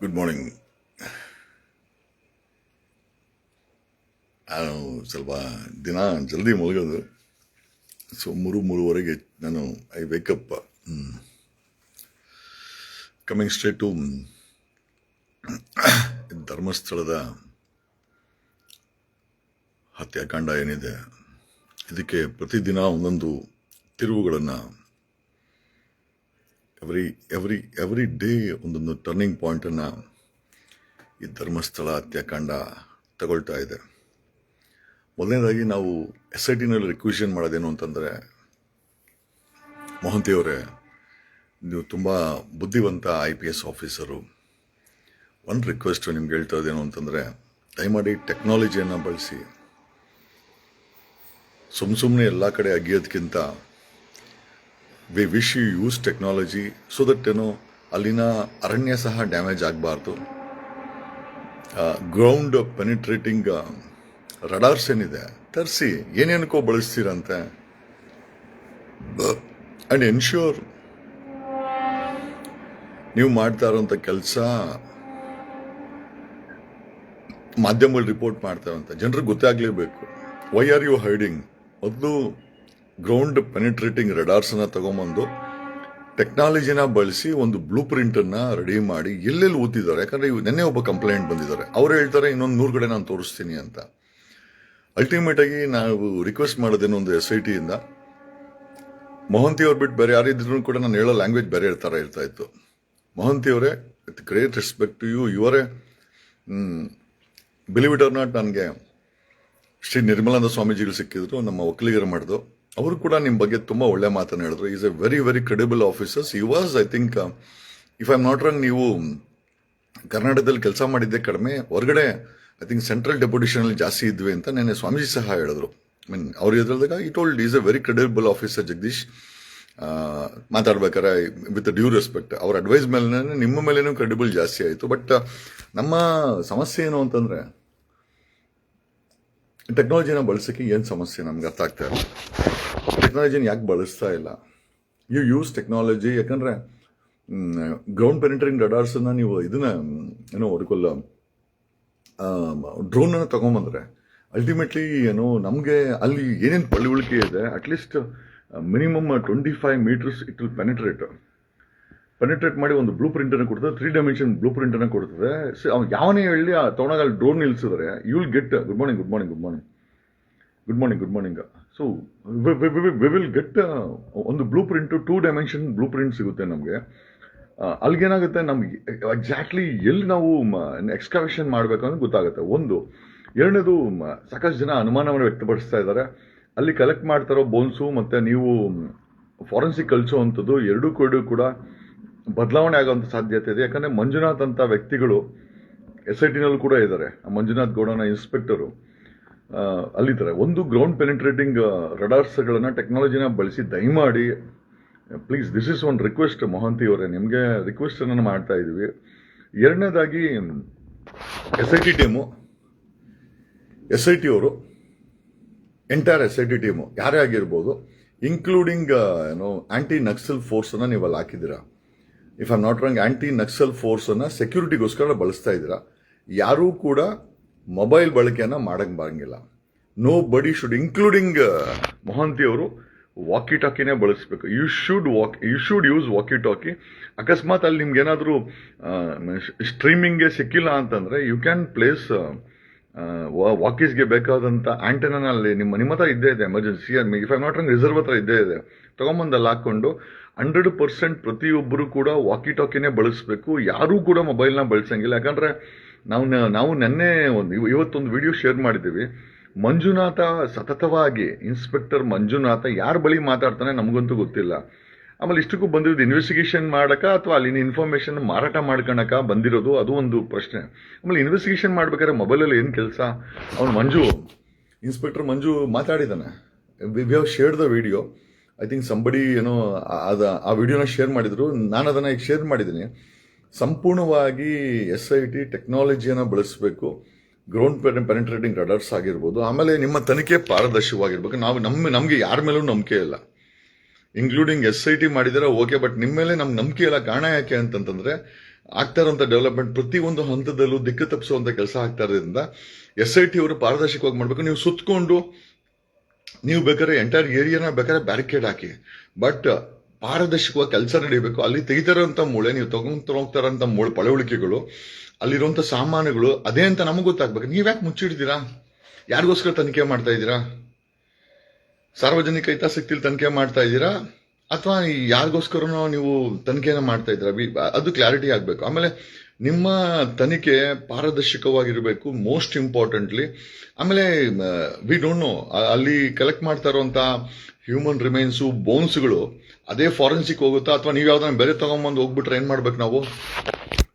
Good morning ನಾನು ಸ್ವಲ್ಪ ದಿನ ಜಲ್ದಿ ಮಲಗೋದು ಸೊ ಮೂರು, ಮೂರುವರೆಗೆ ನಾನು I wake up coming straight to ಧರ್ಮಸ್ಥಳದ ಹತ್ಯಾಕಾಂಡ ಏನಿದೆ, ಇದಕ್ಕೆ ಪ್ರತಿದಿನ ಒಂದೊಂದು ತಿರುವುಗಳನ್ನು ಎವ್ರಿ ಎವ್ರಿ ಎವ್ರಿ ಡೇ ಒಂದೊಂದು ಟರ್ನಿಂಗ್ ಪಾಯಿಂಟನ್ನು ಈ ಧರ್ಮಸ್ಥಳ ಹತ್ಯಾಕಾಂಡ ತಗೊಳ್ತಾ ಇದೆ. ಮೊದಲನೇದಾಗಿ ನಾವು ಎಸ್ ಐ ಟಿನಲ್ಲಿ ರಿಕ್ವಿಷನ್ ಮಾಡೋದೇನು ಅಂತಂದರೆ ಮೊಹಂತಿಯವರೇ ನೀವು ತುಂಬ ಬುದ್ಧಿವಂತ ಐ ಪಿ ಎಸ್ ಆಫೀಸರು ಒಂದು ರಿಕ್ವೆಸ್ಟ್ ನಿಮ್ಗೆ ಹೇಳ್ತಾ ಇದ್ದೇನು ಅಂತಂದರೆ, ದಯಮಾಡಿ ಟೆಕ್ನಾಲಜಿಯನ್ನು ಬಳಸಿ. ಸುಮ್ಮ ಸುಮ್ಮನೆ ಎಲ್ಲ ಕಡೆ ಅಗಿಯೋದಕ್ಕಿಂತ we wish you use technology so that ಏನೋ ಅಲ್ಲಿನ ಅರಣ್ಯ ಸಹ ಡ್ಯಾಮೇಜ್ ಆಗಬಾರ್ದು. ಗ್ರೌಂಡ್ ಪೆನಿಟ್ರೇಟಿಂಗ್ ರಡಾರ್ಸ್ ಏನಿದೆ? ತರಿಸಿ, ಏನೇನಕ್ಕೋ ಬಳಸ್ತೀರಂತೆ? ಆ್ಯಂಡ್ ಎನ್ಶ್ಯೂರ್ ನೀವು ಮಾಡ್ತಾ ಇರೋಂಥ ಕೆಲಸ ಮಾಧ್ಯಮಗಳು ರಿಪೋರ್ಟ್ ಮಾಡ್ತಾರಂತೆ ಜನರಿಗೆ ಗೊತ್ತಾಗಲೇಬೇಕು. ವೈ ಆರ್ ಯು ಹೈಡಿಂಗ್ ಮೊದಲು ಗ್ರೌಂಡ್ ಪೆನಿಟ್ರೇಟಿಂಗ್ ರೆಡಾರ್ಸನ್ನ ತಗೊಂಬಂದು ಟೆಕ್ನಾಲಜಿನ ಬಳಸಿ ಒಂದು ಬ್ಲೂ ಪ್ರಿಂಟನ್ನು ರೆಡಿ ಮಾಡಿ ಎಲ್ಲೆಲ್ಲಿ ಓದಿದ್ದಾರೆ ಯಾಕಂದ್ರೆ ಇವ್ ನೆನ್ನೆ ಒಬ್ಬ ಕಂಪ್ಲೇಂಟ್ ಬಂದಿದ್ದಾರೆ. ಅವ್ರು ಹೇಳ್ತಾರೆ, ಇನ್ನೊಂದು ನೂರು ಕಡೆ ನಾನು ತೋರಿಸ್ತೀನಿ ಅಂತ. ಅಲ್ಟಿಮೇಟ್ ಆಗಿ ನಾವು ರಿಕ್ವೆಸ್ಟ್ ಮಾಡೋದೇನು ಒಂದು ಎಸ್ ಐ ಟಿಯಿಂದ ಮೊಹಂತಿ ಅವ್ರು ಬಿಟ್ಟು ಬೇರೆ ಯಾರಿದ್ರು ಕೂಡ ನಾನು ಹೇಳೋ ಲ್ಯಾಂಗ್ವೇಜ್ ಬೇರೆ ಹೇಳ್ತಾರೆ ಇರ್ತಾ ಇತ್ತು. ಮೊಹಂತಿ ಅವರೇ with great respect to you ಇವರೇ ಬಿಲಿವ್ ಇಟ್ ಆರ್ ನಾಟ್ ನನಗೆ ಶ್ರೀ ನಿರ್ಮಲಾನಂದ ಸ್ವಾಮೀಜಿಗಳು ಸಿಕ್ಕಿದ್ರು, ನಮ್ಮ ಒಕ್ಕಲಿಗರ ಮಾಡಿದ್ರು ಅವರು ಕೂಡ ನಿಮ್ಮ ಬಗ್ಗೆ ತುಂಬಾ ಒಳ್ಳೆ ಮಾತನ್ನು ಹೇಳಿದ್ರು. Is a very very credible officers ಈ was I think if I not wrong ನೀವು ಕರ್ನಾಟಕದಲ್ಲಿ ಕೆಲಸ ಮಾಡಿದ್ದೆ ಕಡಿಮೆ. ಹೊರಗಡೆ ಐ ಥಿಂಕ್ ಸೆಂಟ್ರಲ್ ಡೆಪ್ಯೂಟೇಷನಲ್ಲಿ ಜಾಸ್ತಿ ಇದ್ವಿ ಅಂತ ನೆನೆ ಸ್ವಾಮೀಜಿ ಸಹ ಹೇಳಿದ್ರು. ಮೀನ್ ಅವ್ರು ಎದುರಿದಾಗ it old is a very credible officer Jagadish. ಮಾತಾಡ್ಬೇಕಾರೆ with due respect ಅವ್ರ ಅಡ್ವೈಸ್ ಮೇಲೆ ನಿಮ್ಮ ಮೇಲೇನೂ ಕ್ರೆಡಿಬಲ್ ಜಾಸ್ತಿ ಆಯಿತು. ಬಟ್ ನಮ್ಮ ಸಮಸ್ಯೆ ಏನು ಅಂತಂದ್ರೆ ಟೆಕ್ನಾಲಜಿನ ಬಳಸೋಕ್ಕೆ ಏನು ಸಮಸ್ಯೆ ನಮ್ಗೆ ಅರ್ಥ ಆಗ್ತಾ ಇಲ್ಲ. ಟೆಕ್ನಾಲಜಿನ ಯಾಕೆ ಬಳಸ್ತಾ ಇಲ್ಲ? ಯು ಯೂಸ್ ಟೆಕ್ನಾಲಜಿ ಯಾಕಂದರೆ ಗ್ರೌಂಡ್ ಪೆನಿಟ್ರಿಂಗ್ ರಡಾರ್ಸನ್ನ ನೀವು ಇದನ್ನ, ಏನೋ ಹೊಡ್ಕೊಲ್ಲ ಡ್ರೋನನ್ನು ತಗೊಂಬಂದ್ರೆ ಅಲ್ಟಿಮೇಟ್ಲಿ ಏನು ನಮಗೆ ಅಲ್ಲಿ ಏನೇನು ಪಳುವಳಿಕೆ ಇದೆ at least minimum twenty five meters it will penetrate penetrate ಮಾಡಿ ಒಂದು ಬ್ಲೂ ಪ್ರಿಂಟನ್ನು ಕೊಡ್ತದೆ ತ್ರೀ ಡೈಮೆನ್ಷನ್ ಬ್ಲೂ ಪ್ರಿಂಟನ್ನು ಕೊಡ್ತದೆ. ಸೊ ಅವ್ನು ಯಾವನೇ ಹೇಳಿ ಆ ತಗೊಂಡಾಗ ಅಲ್ಲಿ drone ನಿಲ್ಸಿದ್ರೆ you will get good morning good morning good morning good morning good morning so we will get ಒಂದು blueprint two dimension blueprint ಸಿಗುತ್ತೆ ನಮಗೆ. ಅಲ್ಲಿಗೇನಾಗುತ್ತೆ ನಮ್ಗೆ ಎಕ್ಸಾಕ್ಟ್ಲಿ ಎಲ್ಲಿ ನಾವು ಎಕ್ಸ್ಕವೇಷನ್ ಮಾಡಬೇಕು ಅಂತ ಗೊತ್ತಾಗುತ್ತೆ. ಒಂದು, ಎರಡನೇದು ಸಾಕಷ್ಟು ಜನ ಅನುಮಾನವನ್ನು ವ್ಯಕ್ತಪಡಿಸ್ತಾ ಇದ್ದಾರೆ. ಅಲ್ಲಿ ಕಲೆಕ್ಟ್ ಮಾಡ್ತಾರೋ ಬೋನ್ಸು ಮತ್ತೆ ನೀವು ಫಾರೆನ್ಸಿಕ್ ಕಳಿಸುವಂಥದ್ದು ಎರಡೂ ಕೂಡ ಕೂಡ ಬದಲಾವಣೆ ಆಗುವಂಥ ಸಾಧ್ಯತೆ ಇದೆ. ಯಾಕಂದ್ರೆ ಮಂಜುನಾಥ್ ಅಂತ ವ್ಯಕ್ತಿಗಳು ಎಸ್ ಐ ಟಿನಲ್ಲೂ ಕೂಡ ಇದ್ದಾರೆ. ಮಂಜುನಾಥ್ ಗೌಡನ ಇನ್ಸ್ಪೆಕ್ಟರು ಅಲ್ಲಿದ್ದಾರೆ. ಒಂದು ಗ್ರೌಂಡ್ ಪೆನಿಟ್ರೇಟಿಂಗ್ ರಡಾರ್ಸ್ಗಳನ್ನು ಟೆಕ್ನಾಲಜಿನ ಬಳಸಿ ದಯಮಾಡಿ please this is one request Mohanty ಅವರೇ, ನಿಮಗೆ ರಿಕ್ವೆಸ್ಟ್ ಅನ್ನು ಮಾಡ್ತಾ ಇದ್ದೀವಿ ಎರಡನೇದಾಗಿ S I T team S I T ಅವರು entire S I T team ಯಾರೇ ಆಗಿರ್ಬೋದು ಇನ್ಕ್ಲೂಡಿಂಗ್ ಏನು ಆಂಟಿ ನಕ್ಸಲ್ ಫೋರ್ಸನ್ನು ನೀವು ಅಲ್ಲಿ ಹಾಕಿದ್ದೀರಾ? If I'm not wrong anti Naxal force ಅನ್ನ ಸೆಕ್ಯೂರಿಟಿಗೋಸ್ಕರ ಬಳಸ್ತಾ ಇದ್ದೀರಾ? ಯಾರೂ ಕೂಡ ಮೊಬೈಲ್ ಬಳಕೆಯನ್ನ ಮಾಡಕ್ ಬರಂಗಿಲ್ಲ ನೋ ಬಡಿ ಶುಡ್ ಇನ್ಕ್ಲೂಡಿಂಗ್ ಮೊಹಂತಿ ಅವರು ವಾಕಿ ಟಾಕಿನೇ ಬಳಸಬೇಕು. You should walk you should use walkie talkie ಅಕಸ್ಮಾತ್ ಅಲ್ಲಿ ನಿಮ್ಗೆ ಏನಾದರೂ ಸ್ಟ್ರೀಮಿಂಗ್ಗೆ ಸಿಕ್ಕಿಲ್ಲ ಅಂತಂದ್ರೆ ಯು ಕ್ಯಾನ್ ಪ್ಲೇಸ್ ವಾಕೀಸ್ಗೆ ಬೇಕಾದಂತ ಆ್ಯಂಟನಲ್ಲಿ ನಿಮ್ಮ ನಿಮ್ಮ ಹತ್ರ ಇದ್ದೇ ಇದೆ emergency if I not wrong reserve ಹತ್ರ ಇದ್ದೇ ಇದೆ. ತೊಗೊಂಬಂದಲ್ಲಿ ಹಾಕ್ಕೊಂಡು ಹಂಡ್ರೆಡ್ ಪರ್ಸೆಂಟ್ ಪ್ರತಿಯೊಬ್ಬರು ಕೂಡ ವಾಕಿ ಟಾಕಿನೇ ಬಳಸಬೇಕು. ಯಾರೂ ಕೂಡ ಮೊಬೈಲ್ನ ಬಳಸಂಗಿಲ್ಲ. ಯಾಕಂದರೆ ನಾವು ನಾವು ನೆನ್ನೆ ಒಂದು, ಇವ- ಇವತ್ತೊಂದು ವಿಡಿಯೋ ಶೇರ್ ಮಾಡಿದ್ದೀವಿ. ಮಂಜುನಾಥ ಸತತವಾಗಿ ಇನ್ಸ್ಪೆಕ್ಟರ್ ಮಂಜುನಾಥ ಯಾರ ಬಳಿ ಮಾತಾಡ್ತಾನೆ ನಮಗಂತೂ ಗೊತ್ತಿಲ್ಲ. ಆಮೇಲೆ ಇಷ್ಟಕ್ಕೂ ಬಂದಿರೋದು ಇನ್ವೆಸ್ಟಿಗೇಷನ್ ಮಾಡಕ ಅಥವಾ ಅಲ್ಲಿನ ಇನ್ಫಾರ್ಮೇಷನ್ ಮಾರಾಟ ಮಾಡ್ಕೊಳಕ ಬಂದಿರೋದು ಅದು ಒಂದು ಪ್ರಶ್ನೆ. ಆಮೇಲೆ ಇನ್ವೆಸ್ಟಿಗೇಷನ್ ಮಾಡ್ಬೇಕಾದ್ರೆ ಮೊಬೈಲಲ್ಲಿ ಏನು ಕೆಲಸ? ಅವನು Manju inspector Manju ಮಾತಾಡಿದ್ದಾನೆ. We have shared the video I think somebody ಏನೋ ಅದ, ಆ ವಿಡಿಯೋನ ಶೇರ್ ಮಾಡಿದ್ರು. ನಾನು ಅದನ್ನ ಈಗ ಶೇರ್ ಮಾಡಿದ್ದೀನಿ ಸಂಪೂರ್ಣವಾಗಿ ಎಸ್ ಐ ಟಿ ಟೆಕ್ನಾಲಜಿಯನ್ನು ಬಳಸಬೇಕು. ಗ್ರೌಂಡ್ ಪೆನೆಟ್ರೇಟಿಂಗ್ ರಡರ್ಸ್ ಆಗಿರ್ಬೋದು. ಆಮೇಲೆ ನಿಮ್ಮ ತನಿಖೆ ಪಾರದರ್ಶಕವಾಗಿರ್ಬೇಕು. ನಾವು ನಮ್ಮ, ನಮಗೆ ಯಾರ ಮೇಲೂ ನಂಬಿಕೆ ಇಲ್ಲ. ಇನ್ಕ್ಲೂಡಿಂಗ್ ಎಸ್ ಐ ಟಿ ಮಾಡಿದರೆ ಓಕೆ ಬಟ್ ನಿಮ್ಮ ಮೇಲೆ ನಮ್ಗೆ ನಂಬಿಕೆ ಇಲ್ಲ. ಕಾರಣ ಯಾಕೆ ಅಂತಂತಂದರೆ, ಆಗ್ತಾ ಇರೋಂಥ ಡೆವಲಪ್ಮೆಂಟ್ ಪ್ರತಿಯೊಂದು ಹಂತದಲ್ಲೂ ದಿಕ್ಕು ತಪ್ಪಿಸುವಂಥ ಕೆಲಸ ಆಗ್ತಾ ಇರೋದ್ರಿಂದ ಎಸ್ ಐ ಟಿ ಅವರು ಪಾರದರ್ಶಕವಾಗಿ ಮಾಡಬೇಕು. ನೀವು ಸುತ್ತಕೊಂಡು ನೀವು ಬೇಕಾದ್ರೆ ಎಂಟೈರ್ ಏರಿಯಾನ ಬೇಕಾದ್ರೆ ಬ್ಯಾರಿಕೇಡ್ ಹಾಕಿ. ಬಟ್ ಪಾರದರ್ಶಕವಾಗಿ ಕೆಲಸ ನಡೀಬೇಕು. ಅಲ್ಲಿ ತೆಗಿತಾರಂತ ಮೂಳೆ, ನೀವು ತಗೊಂಡ್ ಮೂಳೆ, ಪಳವಳಿಕೆಗಳು, ಅಲ್ಲಿರುವಂತ ಸಾಮಾನುಗಳು, ಅದೇ ಅಂತ ನಮಗ್ ಗೊತ್ತಾಗ್ಬೇಕು. ನೀವ್ಯಾಕೆ ಮುಚ್ಚಿಡ್ತೀರಾ? ಯಾರಿಗೋಸ್ಕರ ತನಿಖೆ ಮಾಡ್ತಾ ಇದ್ದೀರಾ? ಸಾರ್ವಜನಿಕ ಹಿತಾಸಕ್ತಿಲಿ ತನಿಖೆ ಮಾಡ್ತಾ ಇದ್ದೀರಾ? ಅಥವಾ ಯಾರಿಗೋಸ್ಕರನೋ ನೀವು ತನಿಖೆನ ಮಾಡ್ತಾ ಇದ್ದೀರಾ? ಅದು ಕ್ಲಾರಿಟಿ ಆಗ್ಬೇಕು. ಆಮೇಲೆ ನಿಮ್ಮ ತನಿಖೆ ಪಾರದರ್ಶಕವಾಗಿರಬೇಕು ಮೋಸ್ಟ್ ಇಂಪಾರ್ಟೆಂಟ್ಲಿ ಆಮೇಲೆ ವಿ ಡೋಂಟ್ ನೋ ಅಲ್ಲಿ ಕಲೆಕ್ಟ್ ಮಾಡ್ತಾ ಇರುವಂತ ಹ್ಯೂಮನ್ ರಿಮೈನ್ಸು ಬೋನ್ಸ್ಗಳು ಅದೇ ಫಾರೆನ್ಸಿಕ್ ಹೋಗುತ್ತಾ, ಅಥವಾ ನೀವು ಯಾವ್ದಾನ ಬೇರೆ ತಗೊಂಬಂದು ಹೋಗ್ಬಿಟ್ರೆ ಏನು ಮಾಡ್ಬೇಕು ನಾವು?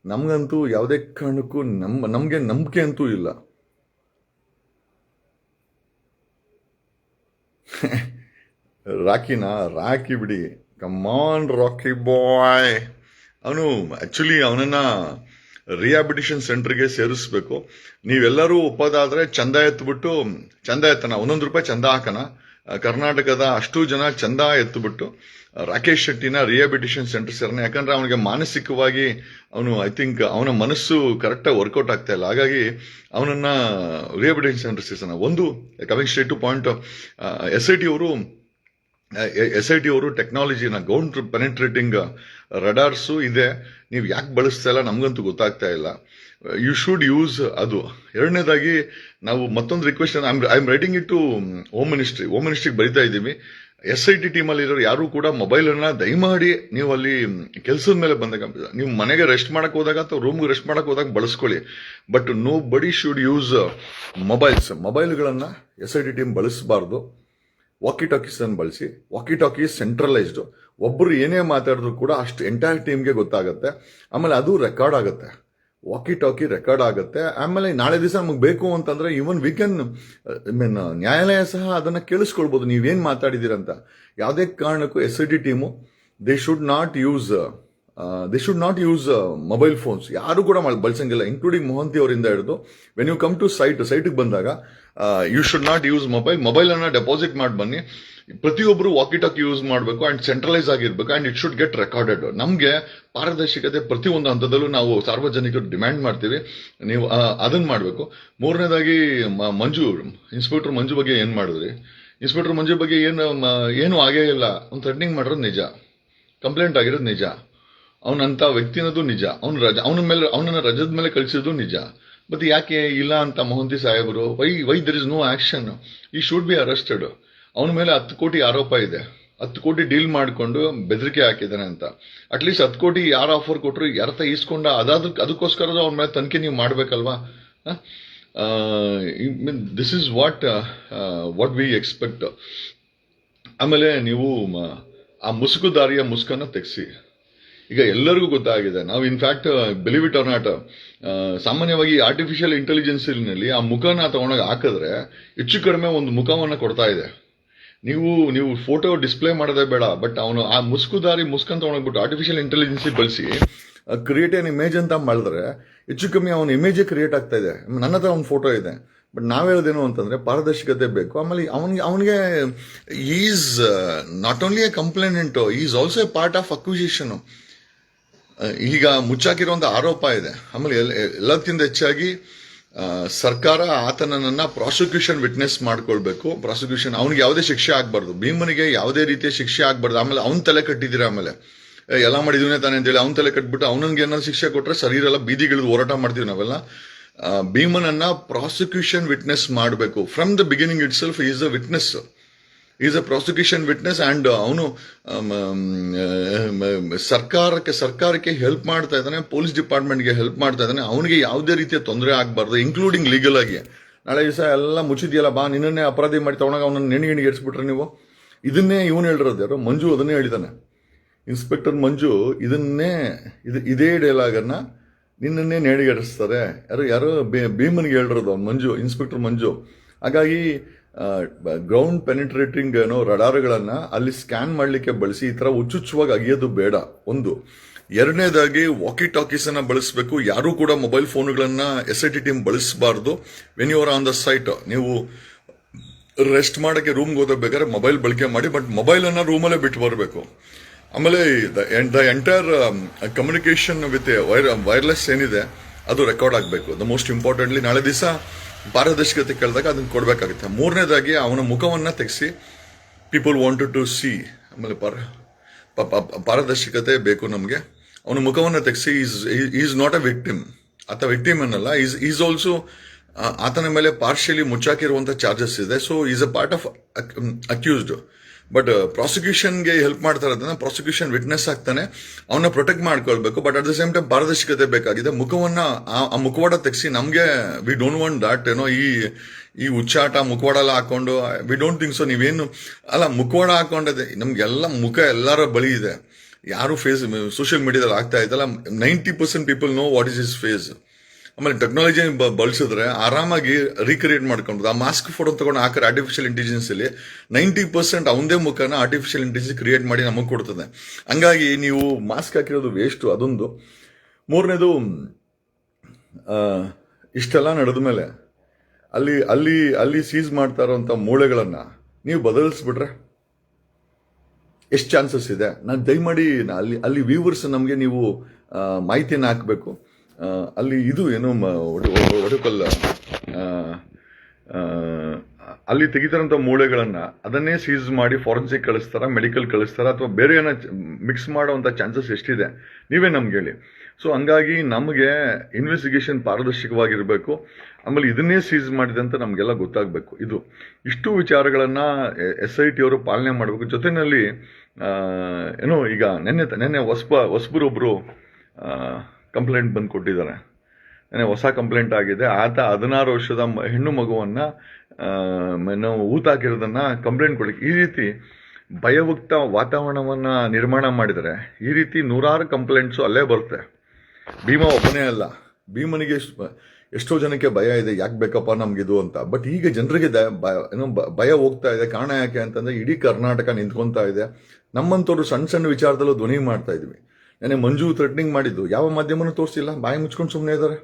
ನಮಗಂತೂ ಯಾವುದೇ ಕಾರಣಕ್ಕೂ ನಮ್ಮ ನಮಗೆ ನಂಬಿಕೆ ಅಂತೂ ಇಲ್ಲ. ರಾಕಿನ ರಾಕಿ ಬಿಡಿ. ಕಮಾನ್ ರಾಕಿ ಬಾಯ್ ಅವನು ಆ್ಯಕ್ಚುಲಿ ಅವನನ್ನ ರಿಹಾಬಿಲಿಟೇಷನ್ ಸೆಂಟರ್ಗೆ ಸೇರಿಸ್ಬೇಕು. ನೀವೆಲ್ಲರೂ ಒಪ್ಪೋದಾದ್ರೆ ಚಂದ ಎತ್ಬಿಟ್ಟು, ಚಂದ ಎತ್ತನ ಒಂದೊಂದು ರೂಪಾಯಿ ಚಂದ ಹಾಕನ ಕರ್ನಾಟಕದ ಅಷ್ಟು ಜನ ಚಂದ ಎತ್ತುಬಿಟ್ಟು ರಾಕೇಶ್ ಶೆಟ್ಟಿನ ರಿಯಾಬಿಲಿಟೇಷನ್ ಸೆಂಟರ್ ಸೇರನೆ. ಯಾಕಂದ್ರೆ ಅವನಿಗೆ ಮಾನಸಿಕವಾಗಿ ಅವನು ಐ ಥಿಂಕ್ ಅವನ ಮನಸ್ಸು ಕರೆಕ್ಟಾಗಿ ವರ್ಕೌಟ್ ಆಗ್ತಾ ಇಲ್ಲ. ಹಾಗಾಗಿ ಅವನನ್ನ ರಿಯಾಬಿಲಿಟೇಷನ್ ಸೆಂಟರ್ ಸೇರ್ಸೋಣ. ಒಂದು coming straight to point S I T ಅವರು ಎಸ್ ಐ ಟಿ ಅವರು ಟೆಕ್ನಾಲಜಿನ ಗೌಂಡ್ ಪೆನೆಟ್ರೇಟಿಂಗ್ ರಡಾರ್ಸು ಇದೆ. ನೀವು ಯಾಕೆ ಬಳಸ್ತಾ ಇಲ್ಲ ನಮಗಂತೂ ಗೊತ್ತಾಗ್ತಾ ಇಲ್ಲ. ಯು ಶುಡ್ ಯೂಸ್ ಅದು. ಎರಡನೇದಾಗಿ ನಾವು ಮತ್ತೊಂದು request I am writing it to home ministry home ಮಿನಿಸ್ಟ್ರಿಗೆ ಬರಿತಾ ಇದ್ದೀವಿ. ಎಸ್ ಐ ಟಿ ಟೀಮಲ್ಲಿ ಇರೋರು ಯಾರು ಕೂಡ ಮೊಬೈಲನ್ನು ದಯಮಾಡಿ ನೀವು ಅಲ್ಲಿ ಕೆಲಸದ ಮೇಲೆ ಬಂದಾಗ, ನೀವು ಮನೆಗೆ ರೆಸ್ಟ್ ಮಾಡಕ್ ಹೋದಾಗ ಅಥವಾ ರೂಮ್ಗೆ ರೆಸ್ಟ್ ಮಾಡೋಕೆ ಹೋದಾಗ ಬಳಸ್ಕೊಳ್ಳಿ. But nobody should use mobiles ಮೊಬೈಲ್ಗಳನ್ನು ಎಸ್ ಐ ಟಿ ಟೀಮ್ ಬಳಸಬಾರ್ದು. ವಾಕಿ ಟಾಕೀಸ್ ಅನ್ನು ಬಳಸಿ ವಾಕಿ ಟಾಕೀಸ್ ಸೆಂಟ್ರಲೈಸ್ಡ್ ಒಬ್ಬರು ಏನೇ ಮಾತಾಡಿದ್ರು ಕೂಡ ಅಷ್ಟು ಎಂಟೈರ್ ಟೀಮ್ಗೆ ಗೊತ್ತಾಗುತ್ತೆ. ಆಮೇಲೆ ಅದು ರೆಕಾರ್ಡ್ ಆಗುತ್ತೆ. ವಾಕಿ ಟಾಕಿ ರೆಕಾರ್ಡ್ ಆಗುತ್ತೆ. ಆಮೇಲೆ ನಾಳೆ ದಿವಸ ನಮಗೆ ಬೇಕು ಅಂತಂದ್ರೆ even we can I mean ನ್ಯಾಯಾಲಯ ಸಹ ಅದನ್ನ ಕೇಳಿಸ್ಕೊಳ್ಬೋದು. ನೀವೇನು ಮಾತಾಡಿದ್ದೀರಂತ ಯಾವುದೇ ಕಾರಣಕ್ಕೂ S I T team they should not use they should not use mobile phones ಯಾರು ಕೂಡ ಬಳಸಂಗಿಲ್ಲ. ಇನ್ಕ್ಲೂಡಿಂಗ್ ಮೋಹಂತಿ ಅವರಿಂದ ಹಿಡಿದು when you come to site ಸೈಟ್ಗೆ ಬಂದಾಗ you should not use mobile mobile ಅನ್ನ ಡೆಪಾಸಿಟ್ ಮಾಡಿ ಬನ್ನಿ. ಪ್ರತಿಯೊಬ್ಬರು ವಾಕಿ ಟಾಕಿ ಯೂಸ್ ಮಾಡಬೇಕು ಅಂಡ್ ಸೆಂಟ್ರಲೈಸ್ ಆಗಿರ್ಬೇಕು and it should get recorded ನಮಗೆ ಪಾರದರ್ಶಕತೆ ಪ್ರತಿಯೊಂದು ಹಂತದಲ್ಲೂ ನಾವು ಸಾರ್ವಜನಿಕರು ಡಿಮ್ಯಾಂಡ್ ಮಾಡ್ತೀವಿ. ನೀವು ಅದನ್ನ ಮಾಡಬೇಕು. ಮೂರನೇದಾಗಿ ಮಂಜು ಇನ್ಸ್ಪೆಕ್ಟರ್ ಮಂಜು ಬಗ್ಗೆ ಏನು ಮಾಡಿದ್ರಿ? ಇನ್ಸ್ಪೆಕ್ಟರ್ ಮಂಜು ಬಗ್ಗೆ ಏನು ಏನು ಆಗೇ ಇಲ್ಲ. ಅವ್ನು ಥ್ರೆಟ್ನಿಂಗ್ ಮಾಡಿರೋದು ನಿಜ. ಕಂಪ್ಲೇಂಟ್ ಆಗಿರೋದು ನಿಜ. ಅವನಂತ ವ್ಯಕ್ತಿನದು ನಿಜ. ಅವ್ನು ರಜ, ಅವನ ಮೇಲೆ, ಅವನನ್ನ ರಜದ ಮೇಲೆ ಕಳಿಸಿದ್ದು ನಿಜ. ಮತ್ತೆ ಯಾಕೆ ಇಲ್ಲ ಅಂತ ಮೊಹಂತಿ ಸಾಹೇಬರು? Why why there is no action he should be arrested ಅವನ ಮೇಲೆ ಹತ್ತು ಕೋಟಿ ಆರೋಪ ಇದೆ. ಹತ್ತು ಕೋಟಿ ಡೀಲ್ ಮಾಡಿಕೊಂಡು ಬೆದರಿಕೆ ಹಾಕಿದ್ದಾನೆ ಅಂತ. ಅಟ್ಲೀಸ್ಟ್ ಹತ್ತು ಕೋಟಿ ಯಾರು ಆಫರ್ ಕೊಟ್ಟರು ಯಾರತ ಈಸ್ಕೊಂಡ ಅದಾದ ಅದಕ್ಕೋಸ್ಕರ ಅವ್ರ ಮೇಲೆ ತನಿಖೆ ನೀವು ಮಾಡ್ಬೇಕಲ್ವಾ? This is what what we expect ಆಮೇಲೆ ನೀವು ಆ ಮುಸುಕು ದಾರಿಯ ಮುಸುಕನ್ನ ತೆಗೆಸಿ. ಈಗ ಎಲ್ಲರಿಗೂ ಗೊತ್ತಾಗಿದೆ. ನಾವು in fact believe it are not ಸಾಮಾನ್ಯವಾಗಿ ಆರ್ಟಿಫಿಷಿಯಲ್ ಇಂಟೆಲಿಜೆನ್ಸಿನಲ್ಲಿ ಆ ಮುಖನ ತಗೊಂಡಾಗ ಹಾಕಿದ್ರೆ ಹೆಚ್ಚು ಕಡಿಮೆ ಒಂದು ಮುಖವನ್ನು ಕೊಡ್ತಾ ಇದೆ. ನೀವು ನೀವು ಫೋಟೋ ಡಿಸ್ಪ್ಲೇ ಮಾಡೋದೇ ಬೇಡ ಬಟ್ ಅವನು ಆ ಮುಸ್ಕು ದಾರಿ ಮುಸ್ಕನ್ ತಗೊಂಡೋಗ್ಬಿಟ್ಟು ಆರ್ಟಿಫಿಷಿಯಲ್ ಇಂಟೆಲಿಜೆನ್ಸ್ ಬಳಸಿ ಕ್ರಿಯೇಟ್ ಏನ್ ಇಮೇಜ್ ಅಂತ ಮಾಡಿದ್ರೆ ಹೆಚ್ಚು ಕಮ್ಮಿ ಅವನ ಇಮೇಜೇ ಕ್ರಿಯೇಟ್ ಆಗ್ತಾ ಇದೆ. ನನ್ನ ಹತ್ರ ಒಂದು ಫೋಟೋ ಇದೆ. ಬಟ್ ನಾವ್ ಹೇಳೋದೇನು ಅಂತಂದ್ರೆ ಪಾರದರ್ಶಕತೆ ಬೇಕು. ಆಮೇಲೆ ಅವನಿಗೆ ಅವನಿಗೆ is not only a complainant is also a part of acquisition ಈಗ ಮುಚ್ಚಾಕಿರುವಂತ ಆರೋಪ ಇದೆ. ಆಮೇಲೆ ಎಲ್ಲದಕ್ಕಿಂತ ಹೆಚ್ಚಾಗಿ ಸರ್ಕಾರ ಆತನನ್ನ ಪ್ರಾಸಿಕ್ಯೂಷನ್ ವಿಟ್ನೆಸ್ ಮಾಡ್ಕೊಳ್ಬೇಕು. ಪ್ರಾಸಿಕ್ಯೂಷನ್ ಅವನಿಗೆ ಯಾವುದೇ ಶಿಕ್ಷೆ ಆಗಬಾರ್ದು. ಭೀಮನಿಗೆ ಯಾವುದೇ ರೀತಿಯ ಶಿಕ್ಷೆ ಆಗ್ಬಾರ್ದು. ಆಮೇಲೆ ಅವ್ನ ತಲೆ ಕಟ್ಟಿದ್ದೀರ ಆಮೇಲೆ? ಎಲ್ಲ ಮಾಡಿದೀವನೇ ತಾನೆ ಅಂತೇಳಿ ಅವ್ನ ತಲೆ ಕಟ್ಬಿಟ್ಟು ಅವನಿಗೆ ಏನಾದ್ರು ಶಿಕ್ಷೆ ಕೊಟ್ಟರೆ ಸರಿ ಇರಲ್ಲ ಬೀದಿಗಿಳಿದು ಹೋರಾಟ ಮಾಡ್ತೀವಿ ನಾವೆಲ್ಲ. ಭೀಮನನ್ನ ಪ್ರಾಸಿಕ್ಯೂಷನ್ ವಿಟ್ನೆಸ್ ಮಾಡಬೇಕು. From the beginning itself is a witness is a prosecution witness and ಅವನು ಸರ್ಕಾರಕ್ಕೆ ಸರ್ಕಾರಕ್ಕೆ ಹೆಲ್ಪ್ ಮಾಡ್ತಾ ಇದ್ದಾನೆ ಪೊಲೀಸ್ ಡಿಪಾರ್ಟ್ಮೆಂಟ್ಗೆ ಹೆಲ್ಪ್ ಮಾಡ್ತಾ ಇದ್ದಾನೆ. ಅವನಿಗೆ ಯಾವುದೇ ರೀತಿಯ ತೊಂದರೆ ಆಗಬಾರ್ದು ಇನ್ಕ್ಲೂಡಿಂಗ್ ಲೀಗಲ್ ಆಗಿ. ನಾಳೆ ದಿವಸ ಎಲ್ಲ ಮುಚ್ಚಿದೆಯಲ್ಲ, ಬಾ, ನಿನ್ನನ್ನೇ ಅಪರಾಧಿ ಮಾಡಿ ತಗೊಂಡಾಗ ನೆಣಿ ನೆಣಿಗಿಣಿಗೆ ಇರಿಸ್ಬಿಟ್ರೆ ನೀವು. ಇದನ್ನೇ ಇವನು ಹೇಳಿರೋದು ಯಾರು? ಮಂಜು ಅದನ್ನೇ ಹೇಳಿದಾನೆ ಇನ್ಸ್ಪೆಕ್ಟರ್ ಮಂಜು ಇದನ್ನೇ, ಇದು, ಇದೇ ಡೈಲಾಗನ್ನ ನಿನ್ನನ್ನೇ ನೇಣಿಗೇರಿಸ್ತಾರೆ ಯಾರು ಯಾರು ಭೀಮನ್ಗೆ ಹೇಳಿರೋದು ಅವ್ನು ಮಂಜು ಇನ್ಸ್ಪೆಕ್ಟರ್ ಮಂಜು. ಹಾಗಾಗಿ ಗ್ರೌಂಡ್ ಪೆನಿಟ್ರೇಟಿಂಗ್ ಏನೋ, ರಡಾರ್ಗಳನ್ನು ಅಲ್ಲಿ ಸ್ಕ್ಯಾನ್ ಮಾಡಲಿಕ್ಕೆ ಬಳಸಿ ಈ ತರ ಹುಚ್ಚುಚ್ಚುವಾಗಿ ಅಗಿಯೋದು ಬೇಡ. ಒಂದು. ಎರಡನೇದಾಗಿ ವಾಕಿ ಟಾಕೀಸ್ ಅನ್ನ ಬಳಸಬೇಕು. ಯಾರು ಕೂಡ ಮೊಬೈಲ್ ಫೋನ್ಗಳನ್ನು ಎಸ್ ಐ ಟಿ ಟೀಮ್ ಬಳಸಬಾರ್ದು. When you are on the site ನೀವು ರೆಸ್ಟ್ ಮಾಡೋಕ್ಕೆ ರೂಮ್ಗೆ ಹೋದಾಗ ಬೇಕಾದ್ರೆ ಮೊಬೈಲ್ ಬಳಕೆ ಮಾಡಿ ಬಟ್ ಮೊಬೈಲ್ ಅನ್ನ ರೂಮಲ್ಲೇ ಬಿಟ್ಟು ಬರಬೇಕು. ಆಮೇಲೆ the entire communication with wire wireless ಏನಿದೆ, ಅದು ರೆಕಾರ್ಡ್ ಆಗಬೇಕು. ದ ಮೋಸ್ಟ್ ಇಂಪಾರ್ಟೆಂಟ್ಲಿ ನಾಳೆ ದಿವಸ ಪಾರದರ್ಶಕತೆ ಕೇಳಿದಾಗ ಅದನ್ನು ಕೊಡಬೇಕಾಗುತ್ತೆ. ಮೂರನೇದಾಗಿ ಅವನ ಮುಖವನ್ನು ತೆಗೆಸಿ ಪೀಪಲ್ ವಾಂಟೆಡ್ ಟು ಸಿ ಆಮೇಲೆ ಪಾರ ಪಾರದರ್ಶಕತೆ ಬೇಕು ನಮಗೆ. ಅವನ ಮುಖವನ್ನು ತೆಗೆಸಿ is is not a victim ಆತ ವಿಕ್ಟಿಮ್ ಅನ್ನಲ್ಲ ಈಸ್ ಈಸ್ ಆಲ್ಸೋ ಆತನ ಮೇಲೆ ಪಾರ್ಶಿಯಲಿ ಮುಚ್ಚಾಕಿರುವಂಥ ಚಾರ್ಜಸ್ ಇದೆ. So is a part of accused but ಪ್ರಾಸಿಕ್ಯೂಷನ್ಗೆ help ಮಾಡ್ತಾರೆ ಅಂತಂದ್ರೆ ಪ್ರಾಸಿಕ್ಯೂಷನ್ ವಿಟ್ನೆಸ್ ಆಗ್ತಾನೆ. ಅವನ್ನ ಪ್ರೊಟೆಕ್ಟ್ ಮಾಡ್ಕೊಳ್ಬೇಕು. But at the same time ಪಾರದರ್ಶಕತೆ ಬೇಕಾಗಿದೆ. ಮುಖವನ್ನ ಆ- ಮುಖವಾಡ ತೆಗೆಸಿ ನಮಗೆ ವಿ ಡೋಂಟ್ ವಾಂಟ್ ದಾಟ್ ಏನೋ ಈ ಈ ಉಚ್ಚಾಟ ಮುಖವಾಡ ಎಲ್ಲ ಹಾಕೊಂಡು ವಿ ಡೋಂಟ್ ಥಿಂಕ್ ಸೊ ನೀವೇನು, ಅಲ್ಲ ಮುಖವಾಡ ಹಾಕೊಂಡಿದೆ ನಮ್ಗೆಲ್ಲ ಮುಖ ಎಲ್ಲರ ಬಳಿ ಇದೆ. ಯಾರು ಫೇಸ್ ಸೋಷಿಯಲ್ ಮೀಡಿಯಾದಲ್ಲಿ ಆಗ್ತಾ ಇದ್ದಲ್ಲ ninety percent people know what is is face ಆಮೇಲೆ ಟೆಕ್ನಾಲಜಿ ಬಳಸಿದ್ರೆ ಆರಾಮಾಗಿ ರೀಕ್ರಿಯೇಟ್ ಮಾಡ್ಕೊಂಡು ಆ ಮಾಸ್ಕ್ ಫೋಟೋ ತಗೊಂಡು ಹಾಕಿದ್ರೆ ಆರ್ಟಿಫಿಷಿಯಲ್ ಇಂಟೆಲಿಜೆನ್ಸ್ ಅಲ್ಲಿ ನೈಂಟಿ ಪರ್ಸೆಂಟ್ ಅವಂದೇ ಮುಖನ ಆರ್ಟಿಫಿಷಿಯಲ್ ಇಂಟೆಲಿಜೆನ್ಸ್ ಕ್ರಿಯೇಟ್ ಮಾಡಿ ನಮಗೆ ಕೊಡ್ತದೆ. ಹಂಗಾಗಿ ನೀವು ಮಾಸ್ಕ್ ಹಾಕಿರೋದು ವೇಸ್ಟ್ ಅದೊಂದು. ಮೂರನೇದು ಇಷ್ಟೆಲ್ಲ ನಡೆದ ಮೇಲೆ ಅಲ್ಲಿ ಅಲ್ಲಿ ಅಲ್ಲಿ ಸೀಸ್ ಮಾಡ್ತಾ ಇರೋಂಥ ಮೂಳೆಗಳನ್ನ ನೀವು ಬದಲಿಸ್ಬಿಟ್ರೆ ಎಷ್ಟು ಚಾನ್ಸಸ್ ಇದೆ? ನಾನು ದಯಮಾಡಿ, ಅಲ್ಲಿ ಅಲ್ಲಿ ವ್ಯೂವರ್ಸ್ ನಮಗೆ ನೀವು ಮಾಹಿತಿಯನ್ನು ಹಾಕಬೇಕು. ಅಲ್ಲಿ ಇದು ಏನು ಒಡಕಲ್ಲ. ಅಲ್ಲಿ ತೆಗಿತಾರಂಥ ಮೂಳೆಗಳನ್ನು ಅದನ್ನೇ ಸೀಸ್ ಮಾಡಿ ಫಾರೆನ್ಸಿಕ್ ಕಳಿಸ್ತಾರ ಮೆಡಿಕಲ್ ಕಳಿಸ್ತಾರ, ಅಥವಾ ಬೇರೆ ಏನೋ ಮಿಕ್ಸ್ ಮಾಡೋವಂಥ ಚಾನ್ಸಸ್ ಎಷ್ಟಿದೆ? ನೀವೇ ನಮ್ಗೆ ಹೇಳಿ. ಸೊ ಹಂಗಾಗಿ ನಮಗೆ ಇನ್ವೆಸ್ಟಿಗೇಷನ್ ಪಾರದರ್ಶಕವಾಗಿರಬೇಕು. ಆಮೇಲೆ ಇದನ್ನೇ ಸೀಸ್ ಮಾಡಿದೆ ಅಂತ ನಮಗೆಲ್ಲ ಗೊತ್ತಾಗಬೇಕು. ಇದು ಇಷ್ಟು ವಿಚಾರಗಳನ್ನು ಎಸ್ ಐ ಟಿ ಅವರು ಪಾಲನೆ ಮಾಡಬೇಕು. ಜೊತೆಯಲ್ಲಿ ಏನೋ ಈಗ ನೆನ್ನೆ ನೆನ್ನೆ ಹೊಸಬ ಹೊಸಬರೊಬ್ರು ಕಂಪ್ಲೇಂಟ್ ಬಂದು ಕೊಟ್ಟಿದ್ದಾರೆ. ಏನೇ ಹೊಸ ಕಂಪ್ಲೇಂಟ್ ಆಗಿದೆ, ಆತ ಹದಿನಾರು ವರ್ಷದ ಹೆಣ್ಣು ಮಗುವನ್ನು ನಾವು ಏನೋ ಊತ ಹಾಕಿರೋದನ್ನ ಕಂಪ್ಲೇಂಟ್ ಕೊಡಿ ಈ ರೀತಿ ಭಯಭುಕ್ತ ವಾತಾವರಣವನ್ನು ನಿರ್ಮಾಣ ಮಾಡಿದರೆ ಈ ರೀತಿ ನೂರಾರು ಕಂಪ್ಲೇಂಟ್ಸು ಅಲ್ಲೇ ಬರುತ್ತೆ. ಭೀಮ ಒಬ್ಬನೇ ಅಲ್ಲ. ಭೀಮನಿಗೆ ಎಷ್ಟ್- ಜನಕ್ಕೆ ಭಯ ಇದೆ, ಯಾಕೆ ಬೇಕಪ್ಪ ನಮಗಿದು ಅಂತ. ಬಟ್ ಈಗ ಜನರಿಗೆ ಏನೋ ಭಯ ಹೋಗ್ತಾ ಇದೆ. ಕಾರಣ ಯಾಕೆ ಅಂತಂದರೆ ಇಡೀ ಕರ್ನಾಟಕ ನಿಂತ್ಕೊತಾ ಇದೆ. ನಮ್ಮಂಥವ್ರು ಸಣ್ಣ ಸಣ್ಣ ವಿಚಾರದಲ್ಲೂ ಧ್ವನಿ ಮಾಡ್ತಾ ಇದ್ವಿ. ನೆನೆ ಮಂಜು ಥ್ರೆಟ್ನಿಂಗ್ ಮಾಡಿದ್ದು. ಯಾವ ಮಾಧ್ಯಮನೂ ತೋರಿಸಿಲ್ಲ. ಬಾಯಿ ಮುಚ್ಕೊಂಡು ಸುಮ್ಮನೆ ಇದ್ದಾರೆ.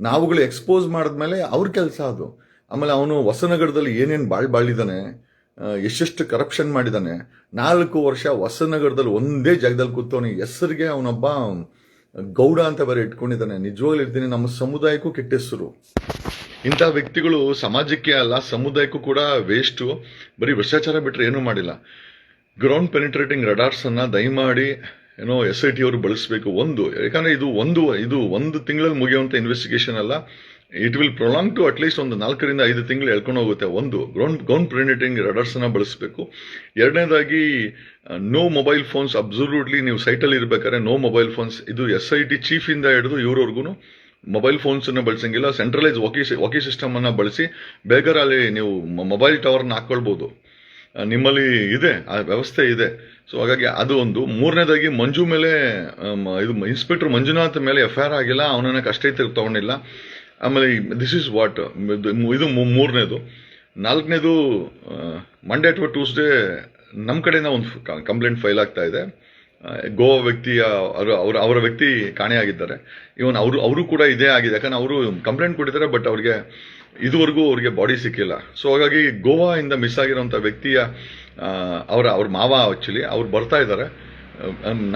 ನಾವುಗಳು ಎಕ್ಸ್ಪೋಸ್ ಮಾಡಿದ್ಮೇಲೆ ಅವ್ರ ಕೆಲಸ ಅದು. ಆಮೇಲೆ ಅವನು ಹೊಸನಗರದಲ್ಲಿ ಏನೇನು ಬಾಳ್ ಬಾಳಿದ್ದಾನೆ ಎಷ್ಟೆಷ್ಟು ಕರಪ್ಷನ್ ಮಾಡಿದಾನೆ. ನಾಲ್ಕು ವರ್ಷ ಹೊಸನಗರದಲ್ಲಿ ಒಂದೇ ಜಾಗದಲ್ಲಿ ಕೂತವನು. ಹೆಸರಿಗೆ ಅವನೊಬ್ಬ ಗೌಡ ಅಂತ ಬೇರೆ ಇಟ್ಕೊಂಡಿದ್ದಾನೆ. ನಿಜವಾಗ್ಲೂ ಇರ್ತೀನಿ ನಮ್ಮ ಸಮುದಾಯಕ್ಕೂ ಕೆಟ್ಟ ಹೆಸರು. ಇಂಥ ವ್ಯಕ್ತಿಗಳು ಸಮಾಜಕ್ಕೆ ಅಲ್ಲ, ಸಮುದಾಯಕ್ಕೂ ಕೂಡ ವೇಸ್ಟು ಬರೀ ಭ್ರಷ್ಟಾಚಾರ ಬಿಟ್ಟರೆ ಏನೂ ಮಾಡಿಲ್ಲ. ಗ್ರೌಂಡ್ ಪೆನಿಟ್ರೇಟಿಂಗ್ ರಡಾರ್ಸನ್ನು ದಯಮಾಡಿ ಏನೋ ಎಸ್ ಐ ಟಿ ಅವರು ಬಳಸಬೇಕು, ಒಂದು. ಯಾಕಂದ್ರೆ ಇದು ಒಂದು ಇದು ಒಂದು ತಿಂಗಳಲ್ಲಿ ಮುಗಿಯುವಂತ ಇನ್ವೆಸ್ಟಿಗೇಷನ್ ಅಲ್ಲ. It will prolong to at least ಒಂದು ನಾಲ್ಕರಿಂದ ಐದು ತಿಂಗಳು ಎಳ್ಕೊಂಡು ಹೋಗುತ್ತೆ ಒಂದು. ಗ್ರೌಂಡ್ ಗ್ರೌಂಡ್ ಪ್ರಿನಿಟಿಂಗ್ ರಡರ್ಸನ್ನ ಬಳಸಬೇಕು. ಎರಡನೇದಾಗಿ ನೋ ಮೊಬೈಲ್ ಫೋನ್ಸ್ ಅಬ್ಸಲ್ಯೂಟ್ಲಿ ನೀವು ಸೈಟಲ್ಲಿ ಇರಬೇಕಾದ್ರೆ ನೋ ಮೊಬೈಲ್ ಫೋನ್ಸ್ ಇದು ಎಸ್ ಐ ಟಿ ಚೀಫ್ ಇಂದ ಹಿಡಿದು ಇವ್ರವರೆಗೂ ಮೊಬೈಲ್ ಫೋನ್ಸ್ ಅನ್ನ ಬಳಸಂಗಿಲ್ಲ. ಸೆಂಟ್ರಲೈಸ್ ವಾಕಿ ವಾಕಿ ಸಿಸ್ಟಮ್ ಅನ್ನ ಬಳಸಿ ಬೇಗರಲ್ಲಿ ನೀವು ಮೊಬೈಲ್ ಟವರ್ನ ಹಾಕೊಳ್ಬಹುದು ನಿಮ್ಮಲ್ಲಿ ಇದೆ, ಆ ವ್ಯವಸ್ಥೆ ಇದೆ. ಸೊ ಹಾಗಾಗಿ ಅದು ಒಂದು. ಮೂರನೇದಾಗಿ, ಮಂಜು ಮೇಲೆ ಇದು ಇನ್ಸ್ಪೆಕ್ಟರ್ ಮಂಜುನಾಥ್ ಮೇಲೆ ಎಫ್ ಐ ಆಗಿಲ್ಲ. ಅವನನ್ನ ಕಷ್ಟ ತಗೊಂಡಿಲ್ಲ. ಆಮೇಲೆ ದಿಸ್ ಇಸ್ ವಾಟ್ ಇದು ಮೂರನೇದು. ನಾಲ್ಕನೇದು ಮಂಡೇ ಅಥವಾ ಟ್ಯೂಸ್ಡೇ ನಮ್ಮ ಕಡೆಯಿಂದ ಒಂದು ಕಂಪ್ಲೇಂಟ್ ಫೈಲ್ ಆಗ್ತಾ ಇದೆ. ಗೋವಾ ವ್ಯಕ್ತಿಯ, ಅವರು, ಅವರ ವ್ಯಕ್ತಿ ಕಾಣೆಯಾಗಿದ್ದಾರೆ ಇವನ್ ಅವರು ಅವರು ಕೂಡ ಇದೇ ಆಗಿದೆ. ಯಾಕಂದ್ರೆ ಅವರು ಕಂಪ್ಲೇಂಟ್ ಕೊಟ್ಟಿದ್ದಾರೆ ಬಟ್ ಅವ್ರಿಗೆ, ಇದುವರೆಗೂ ಅವ್ರಿಗೆ ಬಾಡಿ ಸಿಕ್ಕಿಲ್ಲ. ಸೊ ಹಾಗಾಗಿ ಗೋವಾ ಇಂದ ಮಿಸ್ ಆಗಿರುವಂತ ವ್ಯಕ್ತಿಯ ಅವರ, ಅವ್ರ ಮಾವ ಆಕ್ಚುಲಿ ಅವ್ರು ಬರ್ತಾ ಇದ್ದಾರೆ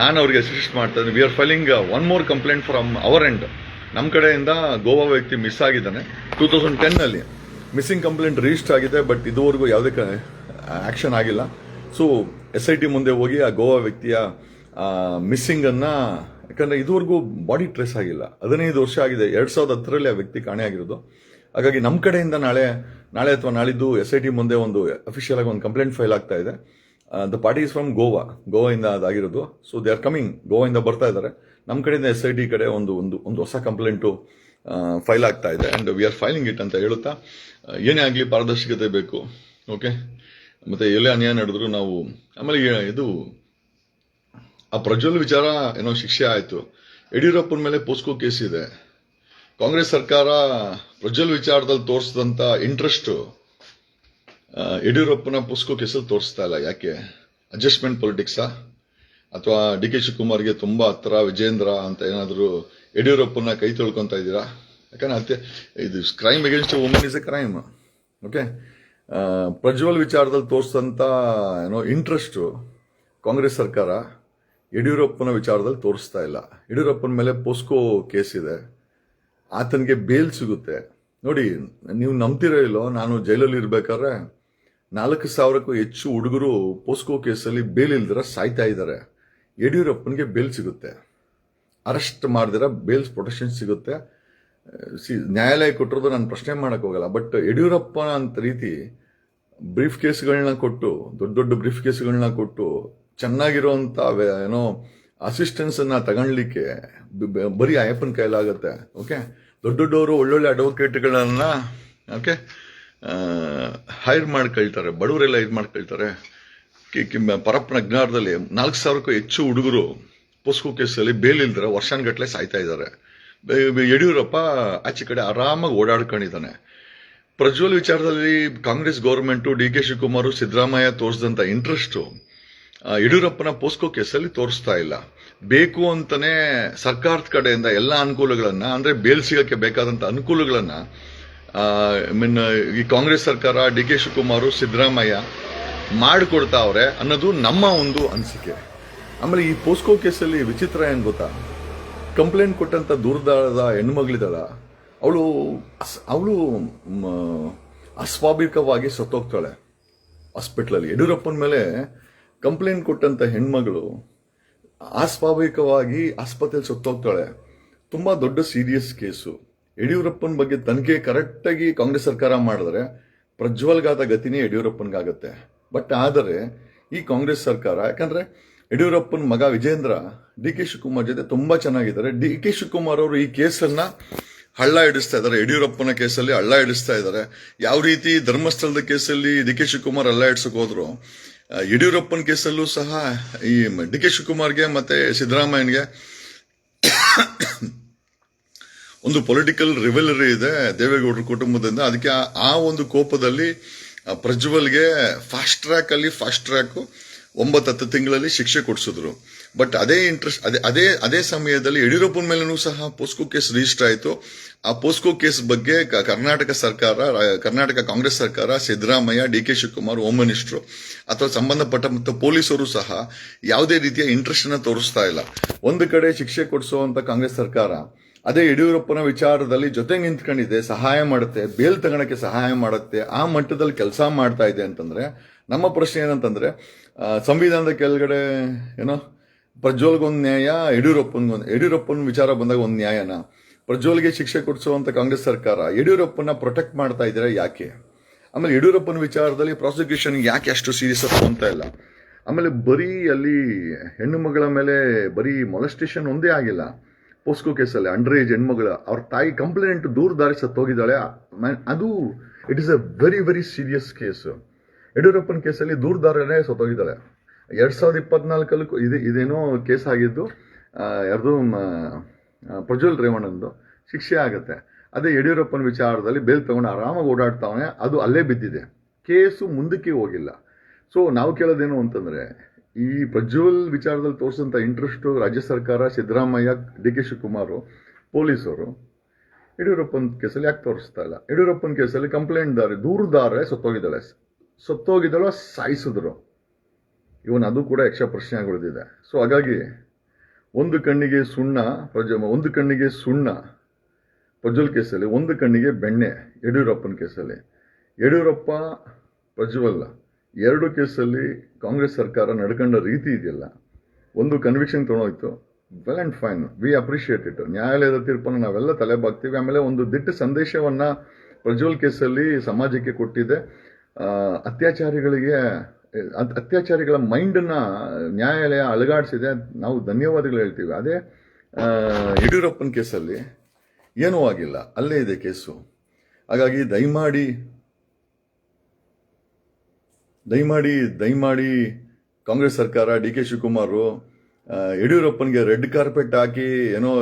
ನಾನು ಅವ್ರಿಗೆ ಅಸಿಸ್ಟ್ ಮಾಡ್ತಾ ಇದ್ದೀನಿ. We are filing one more complaint from our end ನಮ್ಮ ಕಡೆಯಿಂದ ಗೋವಾ ವ್ಯಕ್ತಿ ಮಿಸ್ ಆಗಿದ್ದಾನೆ. ಟೂ ತೌಸಂಡ್ ಟೆನ್ನಲ್ಲಿ ಮಿಸ್ಸಿಂಗ್ ಕಂಪ್ಲೇಂಟ್ ರಿಜಿಸ್ಟರ್ ಆಗಿದೆ ಬಟ್ ಇದುವರೆಗೂ ಯಾವುದೇ ಆ್ಯಕ್ಷನ್ ಆಗಿಲ್ಲ. ಸೊ ಎಸ್ ಐ ಟಿ ಮುಂದೆ ಹೋಗಿ ಆ ಗೋವಾ ವ್ಯಕ್ತಿಯ ಮಿಸ್ಸಿಂಗನ್ನು ಯಾಕಂದರೆ ಇದುವರೆಗೂ ಬಾಡಿ ಟ್ರೇಸ್ ಆಗಿಲ್ಲ. ಹದಿನೈದು ವರ್ಷ ಆಗಿದೆ. ಎರಡು ಸಾವಿರದ ಹತ್ತರಲ್ಲಿ ಆ ವ್ಯಕ್ತಿ ಕಾಣೆಯಾಗಿರೋದು. ಹಾಗಾಗಿ ನಮ್ಮ ಕಡೆಯಿಂದ ನಾಳೆ ನಾಳೆ ಅಥವಾ ನಾಳಿದ್ದು ಎಸ್ ಐ ಟಿ ಮುಂದೆ ಒಂದು ಅಫಿಷಿಯಲ್ ಆಗಿ ಒಂದು ಕಂಪ್ಲೇಂಟ್ ಫೈಲ್ ಆಗ್ತಾ ಇದೆ. The party is from Goa ಗೋವಾಯಿಂದ ಅದಾಗಿರೋದು. ಸೊ ದೇ ಆರ್ ಕಮಿಂಗ್ ಗೋವಾಯಿಂದ ಬರ್ತಾ ಇದ್ದಾರೆ. ನಮ್ಮ ಕಡೆಯಿಂದ ಎಸ್ ಐ ಟಿ ಕಡೆ ಒಂದು ಒಂದು ಒಂದು ಹೊಸ ಕಂಪ್ಲೇಂಟು ಫೈಲ್ ಆಗ್ತಾ ಇದೆ. And we are filing it ಅಂತ ಹೇಳುತ್ತಾ ಏನೇ ಆಗಲಿ ಪಾರದರ್ಶಕತೆ ಬೇಕು. ಓಕೆ ಮತ್ತೆ ಎಲ್ಲೇ ಅನ್ಯಾಯ ನಡೆದ್ರು ನಾವು, ಆಮೇಲೆ ಇದು, ಆ ಪ್ರಜ್ವಲ್ ವಿಚಾರ ಏನೋ ಶಿಕ್ಷೆ ಆಯಿತು. ಯಡಿಯೂರಪ್ಪನ ಮೇಲೆ ಪೋಸ್ಕೋ ಕೇಸ್ ಇದೆ. ಕಾಂಗ್ರೆಸ್ ಸರ್ಕಾರ ಪ್ರಜ್ವಲ್ ವಿಚಾರದಲ್ಲಿ ತೋರಿಸಿದಂತ ಇಂಟ್ರೆಸ್ಟು ಯಡಿಯೂರಪ್ಪನ ಪುಸ್ಕು ಕೇಸಲ್ಲಿ ತೋರಿಸ್ತಾ ಇಲ್ಲ. ಯಾಕೆ? ಅಡ್ಜಸ್ಟ್ಮೆಂಟ್ ಪೊಲಿಟಿಕ್ಸಾ ಅಥವಾ ಡಿ ಕೆ ಶಿವಕುಮಾರ್ಗೆ ತುಂಬಾ ಹತ್ರ ವಿಜೇಂದ್ರ ಅಂತ ಏನಾದರೂ ಯಡಿಯೂರಪ್ಪನ ಕೈ ತೊಳ್ಕೊತಾ ಇದ್ದೀರಾ? ಯಾಕಂದ್ರೆ ಅತ್ತೆ, ಇದು crime against woman is a crime okay Prajwal ವಿಚಾರದಲ್ಲಿ ತೋರಿಸಿದಂಥ ಏನೋ ಇಂಟ್ರೆಸ್ಟು ಕಾಂಗ್ರೆಸ್ ಸರ್ಕಾರ ಯಡಿಯೂರಪ್ಪನ ವಿಚಾರದಲ್ಲಿ ತೋರಿಸ್ತಾ ಇಲ್ಲ. ಯಡಿಯೂರಪ್ಪನ ಮೇಲೆ ಪೋಸ್ಕೋ ಕೇಸ್ ಇದೆ ಆತನಿಗೆ ಬೇಲ್ ಸಿಗುತ್ತೆ. ನೋಡಿ, ನೀವು ನಂಬ್ತಿರೋ ಇಲ್ಲೋ, ನಾನು ಜೈಲಲ್ಲಿ ಇರ್ಬೇಕಾದ್ರೆ ನಾಲ್ಕು ಸಾವಿರಕ್ಕೂ ಹೆಚ್ಚು ಹುಡುಗರು ಪೋಸ್ಕೋ ಕೇಸಲ್ಲಿ ಬೇಲ್ ಇಲ್ದಿರ ಸಾಯ್ತಾ ಇದ್ದಾರೆ. ಯಡಿಯೂರಪ್ಪನಿಗೆ ಬೇಲ್ ಸಿಗುತ್ತೆ. ಅರೆಸ್ಟ್ ಮಾಡಿದಿರ ಬೇಲ್ಸ್ ಪ್ರೊಟೆಕ್ಷನ್ ಸಿಗುತ್ತೆ. ಸಿ, ನ್ಯಾಯಾಲಯ ಕೊಟ್ಟಿರೋದು ನಾನು ಪ್ರಶ್ನೆ ಮಾಡೋಕೆ ಹೋಗಲ್ಲ, ಬಟ್ ಯಡಿಯೂರಪ್ಪ ಅಂತ ರೀತಿ ಬ್ರೀಫ್ ಕೇಸ್ಗಳನ್ನ ಕೊಟ್ಟು, ದೊಡ್ಡ ದೊಡ್ಡ ಬ್ರೀಫ್ ಕೇಸ್ಗಳನ್ನ ಕೊಟ್ಟು ಚೆನ್ನಾಗಿರೋಂಥ ಏನೋ ಅಸಿಸ್ಟೆನ್ಸ್ ಅನ್ನ ತಗೊಳ್ಲಿಕ್ಕೆ ಬರೀ ಅಯ್ಯಪ್ಪನ ಕೈಲಾಗುತ್ತೆ ಓಕೆ ದೊಡ್ಡ ದೊಡ್ಡವರು ಒಳ್ಳೊಳ್ಳೆ ಅಡ್ವೊಕೇಟ್ಗಳನ್ನು ಓಕೆ ಹೈರ್ ಮಾಡ್ಕೊಳ್ತಾರೆ, ಬಡವರೆಲ್ಲ ಇದು ಮಾಡ್ಕೊಳ್ತಾರೆ. ಕಿ- ಪರಪ್ರಜ್ಞಾರದಲ್ಲಿ ನಾಲ್ಕು ಸಾವಿರಕ್ಕೂ ಹೆಚ್ಚು ಹುಡುಗರು ಪೋಸ್ಕೋ ಕೇಸಲ್ಲಿ ಬೇಲ್ ಇಲ್ದಿರ ವರ್ಷಾನ್ಗಟ್ಲೆ ಸಾಯ್ತಾ ಇದ್ದಾರೆ. ಯಡಿಯೂರಪ್ಪ ಆಚೆ ಕಡೆ ಆರಾಮಾಗಿ ಓಡಾಡ್ಕೊಂಡಿದ್ದಾನೆ. ಪ್ರಜ್ವಲ್ ವಿಚಾರದಲ್ಲಿ Congress government, D K Shivakumar, Siddaramaiah ತೋರಿಸಿದಂತ interest ಯಡಿಯೂರಪ್ಪನ ಪೋಸ್ಕೋ ಕೇಸಲ್ಲಿ ತೋರಿಸ್ತಾ ಇಲ್ಲ. ಬೇಕು ಅಂತಾನೆ ಸರ್ಕಾರದ ಕಡೆಯಿಂದ ಎಲ್ಲ ಅನುಕೂಲಗಳನ್ನ ಅಂದ್ರೆ ಬೇಲ್ ಸಿಗಕ್ಕೆ ಬೇಕಾದಂತ ಅನುಕೂಲಗಳನ್ನ ಆ, ಮೀನ್ ಈ ಕಾಂಗ್ರೆಸ್ ಸರ್ಕಾರ ಡಿ ಕೆ ಶಿವಕುಮಾರ್ ಸಿದ್ದರಾಮಯ್ಯ ಮಾಡಿಕೊಡ್ತಾ ಅವ್ರೆ ಅನ್ನೋದು ನಮ್ಮ ಒಂದು ಅನಿಸಿಕೆ. ಆಮೇಲೆ ಈ ಪೋಸ್ಕೋ ಕೇಸಲ್ಲಿ ವಿಚಿತ್ರ ಏನು ಗೊತ್ತಾ? ಕಂಪ್ಲೇಂಟ್ ಕೊಟ್ಟಂತ ದೂರದಾಳದ ಹೆಣ್ಮಗಳಿದಾಳ ಅವಳು ಅವಳು ಅಸ್ವಾಭಾವಿಕವಾಗಿ ಸತ್ತೋಗ್ತಾಳೆ. ಹಾಸ್ಪಿಟ್ಲಲ್ಲಿ ಯಡಿಯೂರಪ್ಪನ ಮೇಲೆ ಕಂಪ್ಲೇಂಟ್ ಕೊಟ್ಟಂತ ಹೆಣ್ಮಗಳು ಅಸ್ವಾಭಾವಿಕವಾಗಿ ಆಸ್ಪತ್ರೆಯಲ್ಲಿ ಸುತ್ತೋಗ್ತಾಳೆ. ತುಂಬಾ ದೊಡ್ಡ ಸೀರಿಯಸ್ ಕೇಸು ಯಡಿಯೂರಪ್ಪನ ಬಗ್ಗೆ ತನಿಖೆ ಕರೆಕ್ಟಾಗಿ ಕಾಂಗ್ರೆಸ್ ಸರ್ಕಾರ ಮಾಡಿದ್ರೆ ಪ್ರಜ್ವಲ್ಗಾದ ಗತಿನೇ ಯಡಿಯೂರಪ್ಪನ್ಗಾಗತ್ತೆ. ಬಟ್ ಆದರೆ ಈ ಕಾಂಗ್ರೆಸ್ ಸರ್ಕಾರ, ಯಾಕಂದ್ರೆ ಯಡಿಯೂರಪ್ಪನ ಮಗ ವಿಜೇಂದ್ರ, ಡಿ ಕೆ ಶಿವಕುಮಾರ್ ಜೊತೆ ತುಂಬಾ ಚೆನ್ನಾಗಿದ್ದಾರೆ. ಡಿ ಕೆ ಶಿವಕುಮಾರ್ ಅವರು ಈ ಕೇಸನ್ನ ಹಳ್ಳ ಹಿಡಿಸ್ತಾ ಇದ್ದಾರೆ. ಯಡಿಯೂರಪ್ಪನ ಕೇಸಲ್ಲಿ ಹಳ್ಳ ಹಿಡಿಸ್ತಾ ಇದ್ದಾರೆ. ಯಾವ ರೀತಿ ಧರ್ಮಸ್ಥಳದ ಕೇಸಲ್ಲಿ ಡಿ ಕೆ ಶಿವಕುಮಾರ್ ಹಳ್ಳ ಹಿಡ್ಸಕ್ ಹೋದ್ರು ಯಡಿಯೂರಪ್ಪನ ಕೇಸಲ್ಲೂ ಸಹ ಈ ಡಿ ಕೆ ಶಿವಕುಮಾರ್ಗೆ ಮತ್ತೆ ಸಿದ್ದರಾಮಯ್ಯನ್ಗೆ ಒಂದು ಪೊಲಿಟಿಕಲ್ ರಿವೆಲರಿ ಇದೆ ದೇವೇಗೌಡರ ಕುಟುಂಬದಿಂದ. ಅದಕ್ಕೆ ಆ- ಒಂದು ಕೋಪದಲ್ಲಿ ಪ್ರಜ್ವಲ್ಗೆ ಫಾಸ್ಟ್ ಟ್ರ್ಯಾಕ್ ಅಲ್ಲಿ ಫಾಸ್ಟ್ ಟ್ರ್ಯಾಕ್ ಒಂಬತ್ತು ಹತ್ತು ತಿಂಗಳಲ್ಲಿ ಶಿಕ್ಷೆ ಕೊಡಿಸಿದ್ರು. ಬಟ್ ಅದೇ ಇಂಟ್ರೆಸ್ಟ್ ಅದೇ ಅದೇ ಅದೇ ಸಮಯದಲ್ಲಿ ಯಡಿಯೂರಪ್ಪನ ಮೇಲೂ ಸಹ ಪೋಸ್ಕೋ ಕೇಸ್ ರಿಜಿಸ್ಟರ್ ಆಯಿತು. ಆ ಪೋಸ್ಕೋ ಕೇಸ್ ಬಗ್ಗೆ ಕರ್ನಾಟಕ ಸರ್ಕಾರ, ಕರ್ನಾಟಕ ಕಾಂಗ್ರೆಸ್ ಸರ್ಕಾರ, Siddaramaiah, D K Shivakumar home minister ಅಥವಾ ಸಂಬಂಧಪಟ್ಟ ಮತ್ತು ಪೊಲೀಸರು ಸಹ ಯಾವುದೇ ರೀತಿಯ ಇಂಟ್ರೆಸ್ಟ್ ಅನ್ನು ತೋರಿಸ್ತಾ ಇಲ್ಲ. ಒಂದು ಕಡೆ ಶಿಕ್ಷೆ ಕೊಡಿಸುವಂತ ಕಾಂಗ್ರೆಸ್ ಸರ್ಕಾರ, ಅದೇ ಯಡಿಯೂರಪ್ಪನ ವಿಚಾರದಲ್ಲಿ ಜೊತೆ ನಿಂತ್ಕೊಂಡಿದೆ, ಸಹಾಯ ಮಾಡುತ್ತೆ, ಬೇಲ್ ತಗೊಳಕ್ಕೆ ಸಹಾಯ ಮಾಡುತ್ತೆ, ಆ ಮಟ್ಟದಲ್ಲಿ ಕೆಲಸ ಮಾಡ್ತಾ ಇದೆ ಅಂತಂದ್ರೆ, ನಮ್ಮ ಪ್ರಶ್ನೆ ಏನಂತಂದ್ರೆ ಸಂವಿಧಾನದ ಕೆಳಗಡೆ ಏನೋ ಪ್ರಜ್ವಲ್ಗೊಂದು ನ್ಯಾಯ, ಯಡಿಯೂರಪ್ಪನ್ಗೊಂದು, ಯಡಿಯೂರಪ್ಪನ ವಿಚಾರ ಬಂದಾಗ ಒಂದು ನ್ಯಾಯನ? ಪ್ರಜ್ವಲ್ಗೆ ಶಿಕ್ಷೆ ಕೊಡಿಸುವಂತ ಕಾಂಗ್ರೆಸ್ ಸರ್ಕಾರ ಯಡಿಯೂರಪ್ಪನ ಪ್ರೊಟೆಕ್ಟ್ ಮಾಡ್ತಾ ಇದ್ರೆ ಯಾಕೆ? ಆಮೇಲೆ ಯಡಿಯೂರಪ್ಪನ ವಿಚಾರದಲ್ಲಿ ಪ್ರಾಸಿಕ್ಯೂಷನ್ ಯಾಕೆ ಅಷ್ಟು ಸೀರಿಯಸ್ ಅಂತ ಇಲ್ಲ. ಆಮೇಲೆ ಬರೀ ಅಲ್ಲಿ ಹೆಣ್ಣು ಮಗಳ ಮೇಲೆ ಬರೀ ಮೊಲೆಸ್ಟೇಷನ್ ಒಂದೇ ಆಗಿಲ್ಲ. ಪೋಸ್ಕೋ ಕೇಸಲ್ಲಿ ಅಂಡರ್ ಏಜ್ ಹೆಣ್ಮಗಳ ಅವ್ರ ತಾಯಿ ಕಂಪ್ಲೇಂಟ್ ದೂರ ದಾರಿ ಸತ್ತೋಗಿದ್ದಾಳೆ. ಅದು it is a very very serious case ಯಡಿಯೂರಪ್ಪನ ಕೇಸಲ್ಲಿ ದೂರದಾರನೇ ಸತ್ತೋಗಿದ್ದಾಳೆ. ಎರಡ್ ಸಾವಿರದ ಇಪ್ಪತ್ನಾಲ್ಕಲ್ಲೂ ಇದು ಇದೇನೋ ಕೇಸ್ ಆಗಿದ್ದು ಯಾರ್ದು ಪ್ರಜ್ವಲ್ ರೇವಣ್ಣಂದು ಶಿಕ್ಷೆ ಆಗುತ್ತೆ. ಅದೇ ಯಡಿಯೂರಪ್ಪನ ವಿಚಾರದಲ್ಲಿ ಬೇಲ್ ತಗೊಂಡು ಆರಾಮಾಗಿ ಓಡಾಡ್ತಾವನೆ, ಅದು ಅಲ್ಲೇ ಬಿದ್ದಿದೆ. ಕೇಸು ಮುಂದಕ್ಕೆ ಹೋಗಿಲ್ಲ. ಸೊ ನಾವು ಕೇಳೋದೇನು ಅಂತಂದರೆ, ಈ ಪ್ರಜ್ವಲ್ ವಿಚಾರದಲ್ಲಿ ತೋರಿಸಿದಂಥ ಇಂಟ್ರೆಸ್ಟು ರಾಜ್ಯ ಸರ್ಕಾರ, ಸಿದ್ದರಾಮಯ್ಯ, ಡಿ ಕೆ ಶಿವಕುಮಾರು, ಪೊಲೀಸರು, ಯಡಿಯೂರಪ್ಪನ ಕೇಸಲ್ಲಿ ಯಾಕೆ ತೋರಿಸ್ತಾ ಇಲ್ಲ? ಯಡಿಯೂರಪ್ಪನ ಕೇಸಲ್ಲಿ ಕಂಪ್ಲೇಂಟ್ ದಾರೆ, ದೂರದಾರೆ ಸತ್ತೋಗಿದ್ದಾಳೆ. ಸತ್ತೋಗಿದ್ದಾಳು, ಸಾಯಿಸಿದ್ರು. ಇವನ್ ಅದು ಕೂಡ ಯಕ್ಷ ಪ್ರಶ್ನೆ ಆಗಿ ಉಳಿದಿದೆ ಸೊ ಹಾಗಾಗಿ ಒಂದು ಕಣ್ಣಿಗೆ ಸುಣ್ಣ, ಪ್ರಜ, ಒಂದು ಕಣ್ಣಿಗೆ ಸುಣ್ಣ, ಪ್ರಜ್ವಲ್ ಕೇಸಲ್ಲಿ, ಒಂದು ಕಣ್ಣಿಗೆ ಬೆಣ್ಣೆ, ಯಡಿಯೂರಪ್ಪನ ಕೇಸಲ್ಲಿ. ಯಡಿಯೂರಪ್ಪ ಪ್ರಜ್ವಲ್ ಎರಡು ಕೇಸಲ್ಲಿ ಕಾಂಗ್ರೆಸ್ ಸರ್ಕಾರ ನಡ್ಕೊಂಡ ರೀತಿ ಇದೆಯಲ್ಲ, ಒಂದು conviction ತೊಗೊಂಡೋಯ್ತು well and fine we appreciate it ನ್ಯಾಯಾಲಯದ ತೀರ್ಪನ್ನು ನಾವೆಲ್ಲ ತಲೆ ಬಾಗ್ತೀವಿ ಆಮೇಲೆ ಒಂದು ದಿಟ್ಟ ಸಂದೇಶವನ್ನು ಪ್ರಜ್ವಲ್ ಕೇಸಲ್ಲಿ ಸಮಾಜಕ್ಕೆ ಕೊಟ್ಟಿದೆ. ಅತ್ಯಾಚಾರಿಗಳಿಗೆ ಅತ್- ಅತ್ಯಾಚಾರಿಗಳ ಮೈಂಡನ್ನು ನ್ಯಾಯಾಲಯ ಅಲುಗಾಡಿಸಿದೆ. ನಾವು ಧನ್ಯವಾದಗಳು ಹೇಳ್ತೀವಿ. ಅದೇ ಯಡಿಯೂರಪ್ಪನ್ ಕೇಸಲ್ಲಿ ಏನೂ ಆಗಿಲ್ಲ. ಅಲ್ಲೇ ಇದೆ ಕೇಸು. ಹಾಗಾಗಿ ದಯಮಾಡಿ ದಯಮಾಡಿ ದಯಮಾಡಿ ಕಾಂಗ್ರೆಸ್ ಸರ್ಕಾರ, ಡಿ ಕೆ ಶಿವಕುಮಾರು ಯಡಿಯೂರಪ್ಪನಿಗೆ ರೆಡ್ ಕಾರ್ಪೆಟ್ ಹಾಕಿ ಏನೋ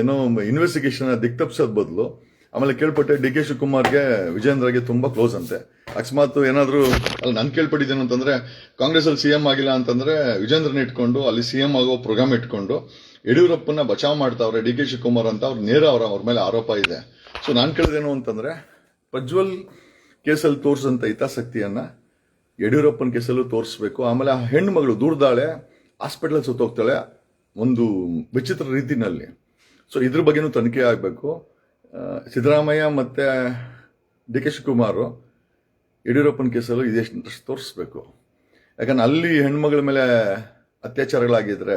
ಏನೋ ಇನ್ವೆಸ್ಟಿಗೇಷನ್ ದಿಕ್ತಪ್ಸೋದ್ ಬದಲು ಆಮೇಲೆ ಕೇಳ್ಪಟ್ಟೆ ಡಿ ಕೆ ಶಿವಕುಮಾರ್ಗೆ ವಿಜೇಂದ್ರಗೆ ತುಂಬಾ ಕ್ಲೋಸ್ ಅಂತೆ. ಅಕಸ್ಮಾತ್ ಏನಾದ್ರು, ಅಲ್ಲಿ, ನಾನು ಕೇಳ್ಪಟ್ಟಿದ್ದೇನೆ ಅಂತಂದ್ರೆ ಕಾಂಗ್ರೆಸ್ ಅಲ್ಲಿ ಸಿಎಂ ಆಗಿಲ್ಲ ಅಂತಂದ್ರೆ ವಿಜೇಂದ್ರನ ಇಟ್ಕೊಂಡು, ಅಲ್ಲಿ ಸಿಎಂ ಆಗೋ ಪ್ರೋಗ್ರಾಮ್ ಇಟ್ಕೊಂಡು, ಯಡಿಯೂರಪ್ಪನ ಬಚಾವ್ ಮಾಡ್ತಾವ್ರೆ ಡಿ ಕೆ ಶಿವಕುಮಾರ್ ಅಂತ ಅವ್ರ ನೇರ ಅವರ, ಅವ್ರ ಮೇಲೆ ಆರೋಪ ಇದೆ. ಸೊ ನಾನು ಕೇಳಿದೇನು ಅಂತಂದ್ರೆ, ಪ್ರಜ್ವಲ್ ಕೇಸಲ್ಲಿ ತೋರಿಸಂತ ಹಿತಾಸಕ್ತಿಯನ್ನ ಯಡಿಯೂರಪ್ಪನ ಕೇಸಲ್ಲೂ ತೋರಿಸ್ಬೇಕು. ಆಮೇಲೆ ಆ ಹೆಣ್ಣು ಮಗಳು ದೂರದಾಳೆ ಹಾಸ್ಪಿಟಲ್ ಸುತ್ತೋಗ್ತಾಳೆ, ಒಂದು ವಿಚಿತ್ರ ರೀತಿನಲ್ಲಿ. ಸೊ ಇದ್ರ ಬಗ್ಗೆನೂ ತನಿಖೆ ಆಗಬೇಕು. ಸಿದ್ದರಾಮಯ್ಯ ಮತ್ತು ಡಿ ಕೆ ಶಿವಕುಮಾರ್ ಯಡಿಯೂರಪ್ಪನ ಕೇಸಲ್ಲೂ ಇದೇ ಇಂಟ್ರೆಸ್ಟ್ ತೋರಿಸ್ಬೇಕು. ಯಾಕಂದ್ರೆ ಅಲ್ಲಿ ಹೆಣ್ಮಗಳ ಮೇಲೆ ಅತ್ಯಾಚಾರಗಳಾಗಿದ್ರೆ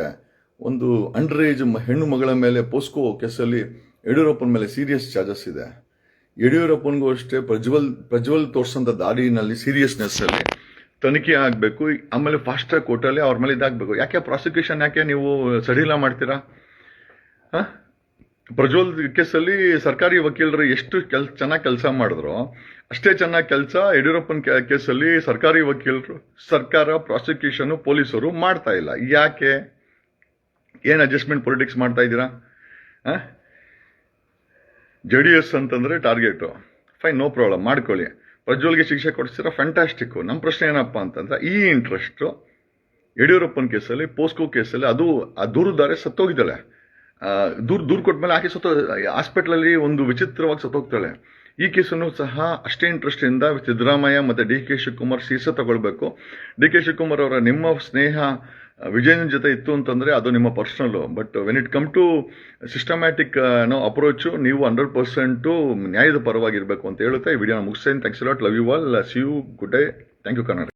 ಒಂದು ಅಂಡರ್ ಏಜ್ ಹೆಣ್ಣು ಮಗಳ ಮೇಲೆ ಪೋಸ್ಕೋ ಕೇಸಲ್ಲಿ ಯಡಿಯೂರಪ್ಪನ ಮೇಲೆ ಸೀರಿಯಸ್ ಚಾರ್ಜಸ್ ಇದೆ. ಯಡಿಯೂರಪ್ಪನಿಗೂ ಅಷ್ಟೇ ಪ್ರಜ್ವಲ್ ಪ್ರಜ್ವಲ್ ತೋರಿಸೋಂಥ ದಾರಿನಲ್ಲಿ ಸೀರಿಯಸ್ನೆಸ್ ಅಲ್ಲಿ ತನಿಖೆ ಆಗಬೇಕು. ಆಮೇಲೆ ಫಾಸ್ಟ್ ಟ್ರ್ಯಾಕ್ ಕೋರ್ಟಲ್ಲಿ ಅವ್ರ ಮೇಲೆ ಇದಾಗಬೇಕು. ಯಾಕೆ ಪ್ರಾಸಿಕ್ಯೂಷನ್ ಯಾಕೆ ನೀವು ಸಡಿಲ ಮಾಡ್ತೀರಾ? ಹ? ಪ್ರಜ್ವಲ್ ಕೇಸಲ್ಲಿ ಸರ್ಕಾರಿ ವಕೀಲರು ಎಷ್ಟು ಕೆಲ್, ಚೆನ್ನಾಗಿ ಕೆಲಸ ಮಾಡಿದ್ರು. ಅಷ್ಟೇ ಚೆನ್ನಾಗಿ ಕೆಲಸ ಯಡಿಯೂರಪ್ಪನ ಕೇಸಲ್ಲಿ ಸರ್ಕಾರಿ ವಕೀಲರು, ಸರ್ಕಾರ ಪ್ರಾಸಿಕ್ಯೂಷನ್ ಪೊಲೀಸರು ಮಾಡ್ತಾ ಇಲ್ಲ. ಯಾಕೆ? ಏನು ಅಡ್ಜಸ್ಟ್ಮೆಂಟ್ ಪೊಲಿಟಿಕ್ಸ್ ಮಾಡ್ತಾ ಇದ್ದೀರಾ? ಜೆ ಡಿ ಎಸ್ ಅಂತಂದ್ರೆ ಟಾರ್ಗೆಟ್. ಫೈನ್, ನೋ ಪ್ರಾಬ್ಲಮ್, ಮಾಡ್ಕೊಳ್ಳಿ. ಪ್ರಜ್ವಲ್ಗೆ ಶಿಕ್ಷೆ ಕೊಡಿಸ್ತೀರಾ ಫ್ಯಾಂಟಾಸ್ಟಿಕ್ಕು. ನಮ್ಮ ಪ್ರಶ್ನೆ ಏನಪ್ಪ ಅಂತಂದ್ರೆ, ಈ ಇಂಟ್ರೆಸ್ಟು ಯಡಿಯೂರಪ್ಪನ ಕೇಸಲ್ಲಿ, ಪೋಸ್ಕೋ ಕೇಸಲ್ಲಿ ಅದು ಆ ದೂರದಾರೆ ಸತ್ತೋಗಿದ್ದಾಳೆ. ದೂರ್ ದೂರ್ ಕೊಟ್ಟಮೇಲೆ ಆಕೆ ಸತ್ತೋ, ಹಾಸ್ಪಿಟ್ಲಲ್ಲಿ ಒಂದು ವಿಚಿತ್ರವಾಗಿ ಸತ್ತೋಗ್ತಾಳೆ. ಈ ಕೇಸನ್ನು ಸಹ ಅಷ್ಟೇ ಇಂಟ್ರೆಸ್ಟಿಂದ ಸಿದ್ದರಾಮಯ್ಯ ಮತ್ತು ಡಿ ಕೆ ಶಿವಕುಮಾರ್ ಸೀಸ ತಗೊಳ್ಬೇಕು. ಡಿ ಕೆ ಶಿವಕುಮಾರ್ ಅವರ ನಿಮ್ಮ ಸ್ನೇಹ, ವಿಜಯನ ಜೊತೆ ಇತ್ತು ಅಂತಂದ್ರೆ ಅದು ನಿಮ್ಮ personal but when it come to systematic no approach ನೀವು ಹಂಡ್ರೆಡ್ ಪರ್ಸೆಂಟು ನ್ಯಾಯದ ಪರವಾಗಿರ್ಬೇಕು ಅಂತ ಹೇಳುತ್ತೆ. ಈ ವಿಡಿಯೋನ ಮುಗಿಸ್ತೇನೆ. Thanks lot love you all see you good day thank you Karnataka